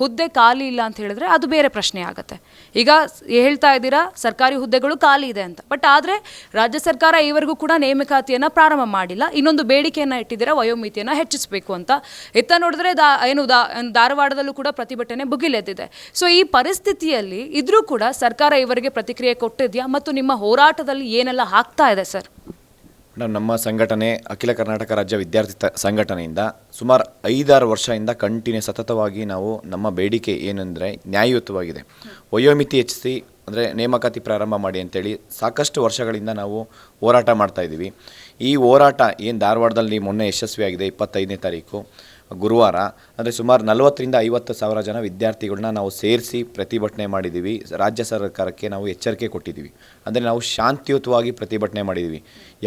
ಹುದ್ದೆ ಖಾಲಿ ಇಲ್ಲ ಅಂತ ಹೇಳಿದ್ರೆ ಅದು ಬೇರೆ ಪ್ರಶ್ನೆ ಆಗುತ್ತೆ. ಈಗ ಹೇಳ್ತಾ ಇದ್ದೀರಾ, ಸರ್ಕಾರಿ ಹುದ್ದೆಗಳು ಖಾಲಿ ಇದೆ ಅಂತ. ಬಟ್ ಆದರೆ ರಾಜ್ಯ ಸರ್ಕಾರ ಈವರೆಗೂ ಕೂಡ ನೇಮಕಾತಿಯನ್ನು ಪ್ರಾರಂಭ ಮಾಡಿಲ್ಲ. ಇನ್ನೊಂದು ಬೇಡಿಕೆಯನ್ನು ಇಟ್ಟಿದ್ದೀರಾ, ವಯೋಮಿತಿಯನ್ನು ಹೆಚ್ಚಿಸಬೇಕು ಅಂತ. ಇತ್ತ ನೋಡಿದ್ರೆ ದಾ, ಏನು ದಾ ಧಾರವಾಡದಲ್ಲೂ ಕೂಡ ಪ್ರತಿಭಟನೆ ಭುಗಿಲೆದ್ದಿದೆ. ಸೊ ಈ ಪರಿಸ್ಥಿತಿಯಲ್ಲಿ ಇದ್ರೂ ಕೂಡ ಸರ್ಕಾರ ಇವರಿಗೆ ಪ್ರತಿಕ್ರಿಯೆ ಕೊಟ್ಟಿದೆಯಾ? ಮತ್ತು ನಿಮ್ಮ ಹೋರಾಟದಲ್ಲಿ ಏನೆಲ್ಲ ಆಗ್ತಾ ಇದೆ, ಸರ್? ಮೇಡಮ್ ನಮ್ಮ ಸಂಘಟನೆ ಅಖಿಲ ಕರ್ನಾಟಕ ರಾಜ್ಯ ವಿದ್ಯಾರ್ಥಿ ತ- ಸಂಘಟನೆಯಿಂದ ಸುಮಾರು ಐದಾರು ವರ್ಷದಿಂದ ಕಂಟಿನ್ಯೂ ಸತತವಾಗಿ ನಾವು ನಮ್ಮ ಬೇಡಿಕೆ ಏನೆಂದರೆ ನ್ಯಾಯಯುತವಾಗಿದೆ. ವಯೋಮಿತಿ ಹೆಚ್ಚಿಸಿ ಅಂದರೆ ನೇಮಕಾತಿ ಪ್ರಾರಂಭ ಮಾಡಿ ಅಂತೇಳಿ ಸಾಕಷ್ಟು ವರ್ಷಗಳಿಂದ ನಾವು ಹೋರಾಟ ಮಾಡ್ತಾಯಿದ್ದೀವಿ ಈ ಹೋರಾಟ ಏನು ಧಾರವಾಡದಲ್ಲಿ ಮೊನ್ನೆ ಯಶಸ್ವಿಯಾಗಿದೆ ಇಪ್ಪತ್ತೈದನೇ ತಾರೀಕು, ಗುರುವಾರ, ಅಂದರೆ ಸುಮಾರು ನಲವತ್ತರಿಂದ ಐವತ್ತು ಸಾವಿರ ಜನ ವಿದ್ಯಾರ್ಥಿಗಳನ್ನ ನಾವು ಸೇರಿಸಿ ಪ್ರತಿಭಟನೆ ಮಾಡಿದ್ದೀವಿ. ರಾಜ್ಯ ಸರ್ಕಾರಕ್ಕೆ ನಾವು ಎಚ್ಚರಿಕೆ ಕೊಟ್ಟಿದ್ದೀವಿ. ಅಂದರೆ ನಾವು ಶಾಂತಿಯುತವಾಗಿ ಪ್ರತಿಭಟನೆ ಮಾಡಿದ್ದೀವಿ.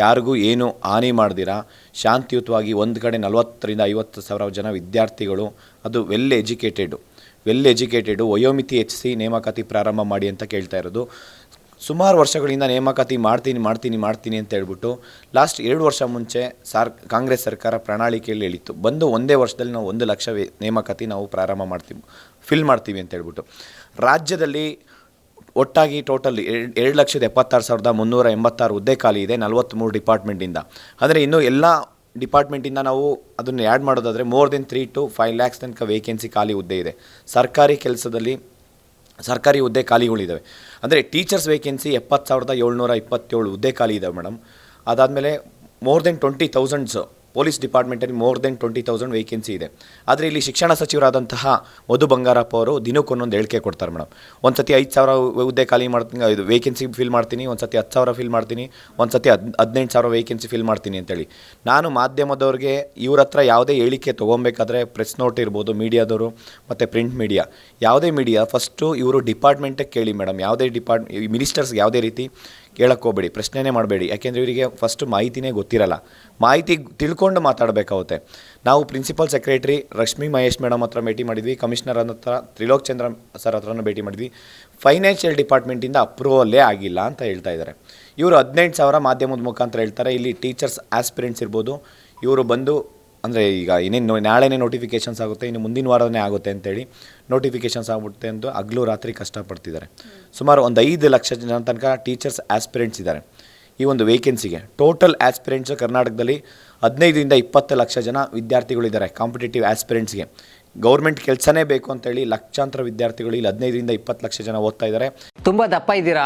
ಯಾರಿಗೂ ಏನು ಹಾನಿ ಮಾಡ್ದಿರಾ, ಶಾಂತಿಯುತವಾಗಿ ಒಂದು ಕಡೆ ನಲವತ್ತರಿಂದ ಐವತ್ತು ಸಾವಿರ ಜನ ವಿದ್ಯಾರ್ಥಿಗಳು, ಅದು ವೆಲ್ ಎಜುಕೇಟೆಡು ವೆಲ್ ಎಜುಕೇಟೆಡು ವಯೋಮಿತಿ ಹೆಚ್ಚಿಸಿ ನೇಮಕಾತಿ ಪ್ರಾರಂಭ ಮಾಡಿ ಅಂತ ಕೇಳ್ತಾ ಇರೋದು. ಸುಮಾರು ವರ್ಷಗಳಿಂದ ನೇಮಕಾತಿ ಮಾಡ್ತೀನಿ ಮಾಡ್ತೀನಿ ಮಾಡ್ತೀನಿ ಅಂತ ಹೇಳ್ಬಿಟ್ಟು ಲಾಸ್ಟ್ ಎರಡು ವರ್ಷ ಮುಂಚೆ ಸಾರ್, ಕಾಂಗ್ರೆಸ್ ಸರ್ಕಾರ ಪ್ರಣಾಳಿಕೆಯಲ್ಲಿ ಹೇಳಿತ್ತು. ಬಂದು ಒಂದೇ ವರ್ಷದಲ್ಲಿ ನಾವು ಒಂದು ಲಕ್ಷ ನೇಮಕಾತಿ ನಾವು ಪ್ರಾರಂಭ ಮಾಡ್ತೀವಿ ಫಿಲ್ ಮಾಡ್ತೀವಿ ಅಂತ ಹೇಳ್ಬಿಟ್ಟು. ರಾಜ್ಯದಲ್ಲಿ ಒಟ್ಟಾಗಿ ಟೋಟಲ್ ಎರಡು ಲಕ್ಷದ ಎಪ್ಪತ್ತಾರು ಸಾವಿರದ ಮುನ್ನೂರ ಎಂಬತ್ತಾರು ಹುದ್ದೆ ಖಾಲಿ ಇದೆ ನಲವತ್ತ್ಮೂರು ಡಿಪಾರ್ಟ್ಮೆಂಟಿಂದ ಅಂದರೆ ಇನ್ನು ಎಲ್ಲ ಡಿಪಾರ್ಟ್ಮೆಂಟಿಂದ ನಾವು ಅದನ್ನು ಆ್ಯಡ್ ಮಾಡೋದಾದರೆ more than three to five lakhs ತನಕ ವೇಕೆನ್ಸಿ ಖಾಲಿ ಹುದ್ದೆ ಇದೆ. ಸರ್ಕಾರಿ ಕೆಲಸದಲ್ಲಿ ಸರ್ಕಾರಿ ಹುದ್ದೆ ಖಾಲಿಗಳಿದ್ದಾವೆ ಅಂದರೆ ಟೀಚರ್ಸ್ ವೇಕೆನ್ಸಿ ಎಪ್ಪತ್ತು ಸಾವಿರದ ಏಳ್ನೂರ ಇಪ್ಪತ್ತೇಳು ಹುದ್ದೆ ಖಾಲಿ ಇದ್ದಾವೆ ಮೇಡಮ್ ಅದಾದಮೇಲೆ more than twenty thousands police ಡಿಪಾರ್ಟ್ಮೆಂಟಲ್ಲಿ more than twenty thousand vacancy ಇದೆ. ಆದರೆ ಇಲ್ಲಿ ಶಿಕ್ಷಣ ಸಚಿವರಾದಂತಹ ಮಧು ಬಂಗಾರಪ್ಪ ಅವರು ದಿನಕ್ಕೊಂದೊಂದು ಹೇಳಿಕೆ ಕೊಡ್ತಾರೆ ಮೇಡಮ್. ಒಂದು ಸತಿ ಐದು ಸಾವಿರ ಹುದ್ದೆ ಖಾಲಿ ಮಾಡ್ತೀನಿ ಇದು ವೇಕೆನ್ಸಿ ಫಿಲ್ ಮಾಡ್ತೀನಿ ಒಂದು ಸತಿ ಹತ್ತು ಸಾವಿರ ಫಿಲ್ ಮಾಡ್ತೀನಿ ಒಂದು ಸತಿ ಹದ್, ಹದಿನೆಂಟು ಸಾವಿರ ವೇಕೆನ್ಸಿ ಫಿಲ್ ಮಾಡ್ತೀನಿ ಅಂತೇಳಿ. ನಾನು ಮಾಧ್ಯಮದವ್ರಿಗೆ ಇವ್ರ ಹತ್ರ ಯಾವುದೇ ಹೇಳಿಕೆ ತೊಗೊಬೇಕಾದ್ರೆ ಪ್ರೆಸ್ ನೋಟ್ ಇರ್ಬೋದು, ಮೀಡಿಯಾದವರು ಮತ್ತು ಪ್ರಿಂಟ್ ಮೀಡಿಯಾ. ಯಾವುದೇ ಮೀಡಿಯಾ, ಫಸ್ಟು ಇವರು ಡಿಪಾರ್ಟ್ಮೆಂಟಿಗೆ ಕೇಳಿ ಮೇಡಮ್. ಯಾವುದೇ ಡಿಪಾರ್ಟ್ ಮಿನಿಸ್ಟರ್ಸ್ಗೆ ಯಾವುದೇ ರೀತಿ ಕೇಳಕ್ಕೆ ಹೋಗಬೇಡಿ, ಪ್ರಶ್ನೆನೇ ಮಾಡಬೇಡಿ. ಯಾಕೆಂದರೆ ಇವರಿಗೆ ಫಸ್ಟ್ ಮಾಹಿತಿನೇ ಗೊತ್ತಿರಲ್ಲ. ಮಾಹಿತಿ ತಿಳ್ಕೊಂಡು ಮಾತಾಡಬೇಕಾಗುತ್ತೆ. ನಾವು principal secretary Rashmi Mahesh madam ಹತ್ರ ಭೇಟಿ ಮಾಡಿದ್ವಿ ಕಮಿಷನರ್ ಹತ್ರ ತ್ರಿಲೋಕ್ ಚಂದ್ರ ಸರ್ ಹತ್ರನೂ ಭೇಟಿ ಮಾಡಿದ್ವಿ. ಫೈನಾನ್ಷಿಯಲ್ ಡಿಪಾರ್ಟ್ಮೆಂಟಿಂದ ಅಪ್ರೂವಲ್ಲೇ ಆಗಿಲ್ಲ ಅಂತ ಹೇಳ್ತಾ ಇದ್ದಾರೆ. ಇವರು ಹದಿನೆಂಟು ಸಾವಿರ ಮಾಧ್ಯಮದ ಮುಖಾಂತರ ಹೇಳ್ತಾರೆ. ಇಲ್ಲಿ ಟೀಚರ್ಸ್ ಆಸ್ಪಿರೆಂಟ್ಸ್ ಇರ್ಬೋದು. ಇವರು ಬಂದು ಅಂದರೆ ಈಗ ಇನ್ನೇನು ನಾಳೆನೇ ನೋಟಿಫಿಕೇಷನ್ಸ್ ಆಗುತ್ತೆ, ಇನ್ನು ಮುಂದಿನ ವಾರನೇ ಆಗುತ್ತೆ ಅಂತೇಳಿ ನೋಟಿಫಿಕೇಷನ್ಸ್ ಆಗ್ಬಿಡುತ್ತೆ ಅಂತ ಹಗಲು ರಾತ್ರಿ ಕಷ್ಟಪಡ್ತಿದ್ದಾರೆ. ಸುಮಾರು ಒಂದು ಐದು ಲಕ್ಷ ಜನ ತನಕ ಟೀಚರ್ಸ್ ಆಸ್ಪಿರೆಂಟ್ಸ್ ಇದ್ದಾರೆ. ಈ ಒಂದು ವೇಕೆನ್ಸಿಗೆ ಟೋಟಲ್ ಆಸ್ಪಿರೆಂಟ್ಸ್ ಕರ್ನಾಟಕದಲ್ಲಿ ಹದಿನೈದರಿಂದ ಇಪ್ಪತ್ತು ಲಕ್ಷ ಜನ ವಿದ್ಯಾರ್ಥಿಗಳಿದ್ದಾರೆ ಕಾಂಪಿಟೇಟಿವ್ ಆಸ್ಪಿರೆಂಟ್ಸ್ಗೆ ಗೌರ್ಮೆಂಟ್ ಕೆಲಸನೇ ಬೇಕು ಅಂತೇಳಿ ಲಕ್ಷಾಂತರ ವಿದ್ಯಾರ್ಥಿಗಳು ಇಲ್ಲಿ ಹದಿನೈದರಿಂದ ಇಪ್ಪತ್ತು ಲಕ್ಷ ಜನ ಓದ್ತಾ ಇದ್ದಾರೆ. ತುಂಬ ದಪ್ಪ ಇದ್ದೀರಾ?